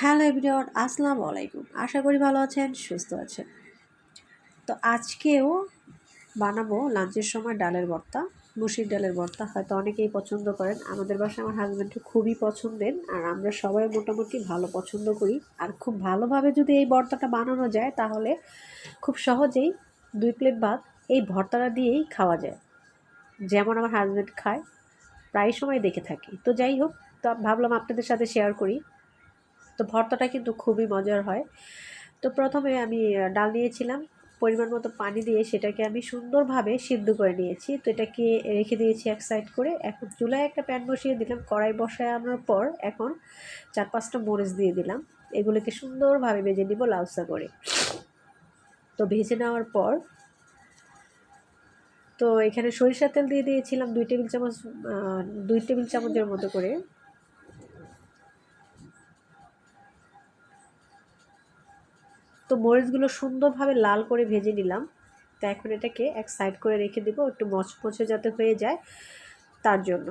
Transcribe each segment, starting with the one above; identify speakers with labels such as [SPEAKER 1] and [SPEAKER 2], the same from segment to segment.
[SPEAKER 1] Hello everyone, আসসালামু আলাইকুম। আশা করি ভালো আছেন, সুস্থ আছেন। তো আজকেও বানাবো লাঞ্চের সময় ডালের ভর্তা, মুসির ডালের ভর্তা। হয়তো অনেকেই পছন্দ করেন। আমাদের বাসায় আমার হাজব্যান্ডকে খুবই পছন্দের, আর আমরা সবাই মোটামুটি ভালো পছন্দ করি। আর খুব ভালোভাবে যদি এই ভর্তাটা বানানো যায়, তাহলে খুব সহজেই দুই প্লেট ভাত এই ভর্তাটা দিয়েই খাওয়া যায়। যেমন আমার হাজব্যান্ড খায়, প্রায় সময় দেখে থাকি। তো যাই হোক, তো ভাবলাম আপনাদের সাথে শেয়ার করি। তো ভর্তাটা কিন্তু খুবই মজার হয়। তো প্রথমে আমি ডাল নিয়েছিলাম। পরিমাণ মতো পানি দিয়ে সেটাকে আমি সুন্দরভাবে সিদ্ধ করে নিয়েছি। তো এটাকে রেখে দিয়েছি এক সাইড করে। এখন চুলায় একটা প্যান বসিয়ে দিলাম। কড়াই বসায় আনার পর এখন চার পাঁচটা মরিচ দিয়ে দিলাম। এগুলোকে সুন্দরভাবে ভেজে নিব লাউসা করে। তো ভেজে নেওয়ার পর তো এখানে সরিষার তেল দিয়ে দিয়েছিলাম দুই টেবিল চামচ দুই টেবিল চামচের মতো করে। তো মরিচগুলো সুন্দরভাবে লাল করে ভেজে নিলাম। তা এখন এটাকে এক সাইড করে রেখে দেবো, একটু মচমচে যাতে হয়ে যায় তার জন্য।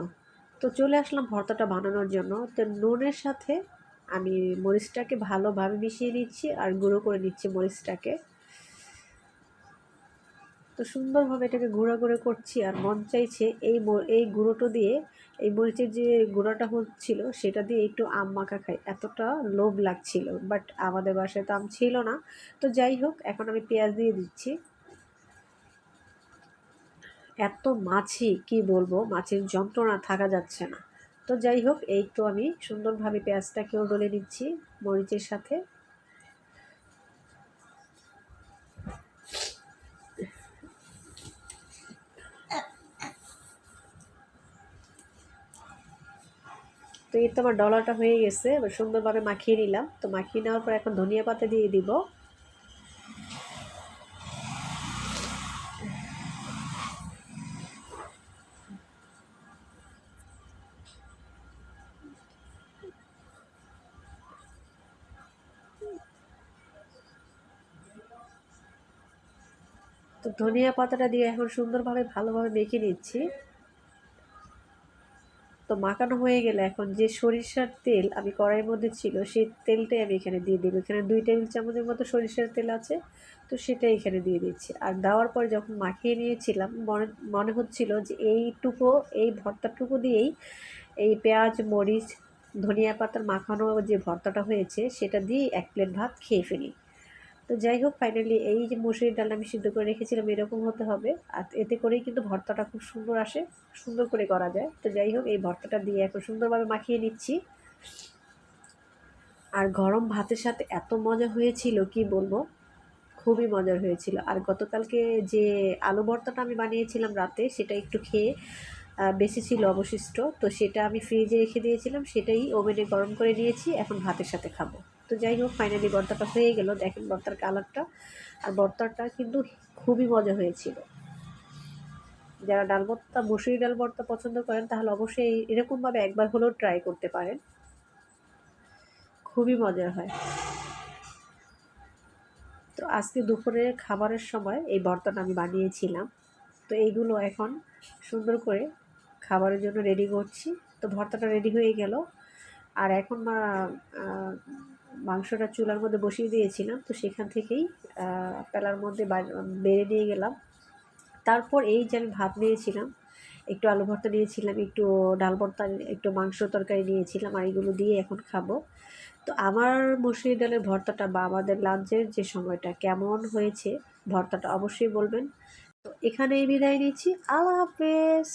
[SPEAKER 1] তো চলে আসলাম ভর্তাটা বানানোর জন্য। তো নুনের সাথে আমি মরিচটাকে ভালোভাবে মিশিয়ে নিচ্ছি আর গুঁড়ো করে নিচ্ছি মরিচটাকে। তো সুন্দরভাবে এটাকে গুঁড়ো করে করছি আর মন চাইছে এই এই গুঁড়োটো দিয়ে, এই মরিচের যে গুঁড়োটা হচ্ছিল সেটা দিয়ে একটু আম মাখা খাই। এতটা লোভ লাগছিল বাট আমাদের বাসায় তো আম ছিল না। তো যাই হোক, এখন আমি পেঁয়াজ দিয়ে দিচ্ছি। এত মাছি, কি বলব? মাছের যন্ত্রণা থাকা যাচ্ছে না। তো যাই হোক, এই তো আমি সুন্দরভাবে পেঁয়াজটাকেও ডলে নিচ্ছি মরিচের সাথে। তো এই তো আমার ডলাটা হয়ে গেছে, এবার সুন্দরভাবে মাখিয়ে নিলাম। তো মাখিয়ে নেওয়ার পর এখন ধনিয়া পাতা দিয়ে দিব। তো ধনিয়া পাতাটা দিয়ে এখন সুন্দরভাবে ভালোভাবে মেখে নিচ্ছি। তো মাখানো হয়ে গেলে এখন যে সরিষার তেল আমি কড়াইয়ের মধ্যে ছিল, সেই তেলটাই আমি এখানে দিয়ে দেবো। এখানে দুই টেবিল চামচের মতো সরিষার তেল আছে, তো সেটাই এখানে দিয়ে দিচ্ছি। আর দেওয়ার পরে যখন মাখিয়ে নিয়েছিলাম, মনে মনে হচ্ছিল যে এইটুকু, এই ভর্তাটুকু দিয়েই এই পেঁয়াজ, মরিচ, ধনিয়া পাতার মাখানো যে ভর্তাটা হয়েছে, সেটা দিয়ে এক প্লেট ভাত খেয়ে ফেলি। তো যাই হোক ফাইনালি এই যে মসুরির ডাল আমি সিদ্ধ করে রেখেছিলাম, এরকম হতে হবে। আর এতে করেই কিন্তু ভর্তাটা খুব সুন্দর আসে, সুন্দর করে করা যায়। তো যাই হোক, এই ভর্তাটা দিয়ে এখন সুন্দরভাবে মাখিয়ে নিচ্ছি। আর গরম ভাতের সাথে এত মজা হয়েছিল, কি বলব? খুবই মজার হয়েছিল। আর গতকালকে যে আলু ভর্তাটা আমি বানিয়েছিলাম রাতে, সেটা একটু খেয়ে বেশি ছিল অবশিষ্ট। তো সেটা আমি ফ্রিজে রেখে দিয়েছিলাম, সেটাই ওভেনে গরম করে নিয়েছি, এখন ভাতের সাথে খাব। তো যাই হোক ফাইনালি বর্তাটা হয়ে গেল। দেখেন বর্তার কালারটা আর বর্তাটা কিন্তু খুবই মজা হয়েছিল। যারা ডাল ভর্তা মুসুরি ডাল ভর্তা পছন্দ করেন, তাহলে অবশ্যই এরকমভাবে একবার হলেও ট্রাই করতে পারেন। খুবই মজার হয়। তো আজকে দুপুরের খাবারের সময় এই ভর্তাটা আমি বানিয়েছিলাম। তো এইগুলো এখন সুন্দর করে খাবারের জন্য রেডি করছি। তো ভর্তাটা রেডি হয়ে গেল। আর এখন মাংসটা চুলার মধ্যে বসিয়ে দিয়েছিলাম, তো সেখান থেকেই পেলার মধ্যে বেড়ে নিয়ে গেলাম। তারপর এই যে আমি ভাত নিয়েছিলাম, একটু আলু ভর্তা নিয়েছিলাম, একটু ডাল ভর্তা, একটু মাংস তরকারি নিয়েছিলাম, আর এগুলো দিয়ে এখন খাব। তো আমার মুসুরি ডালের ভর্তাটা বা আমাদের লাঞ্চের যে সময়টা কেমন হয়েছে, ভর্তাটা অবশ্যই বলবেন। তো এখানেই বিদায় নিচ্ছি। আল্লাহ হাফেজ।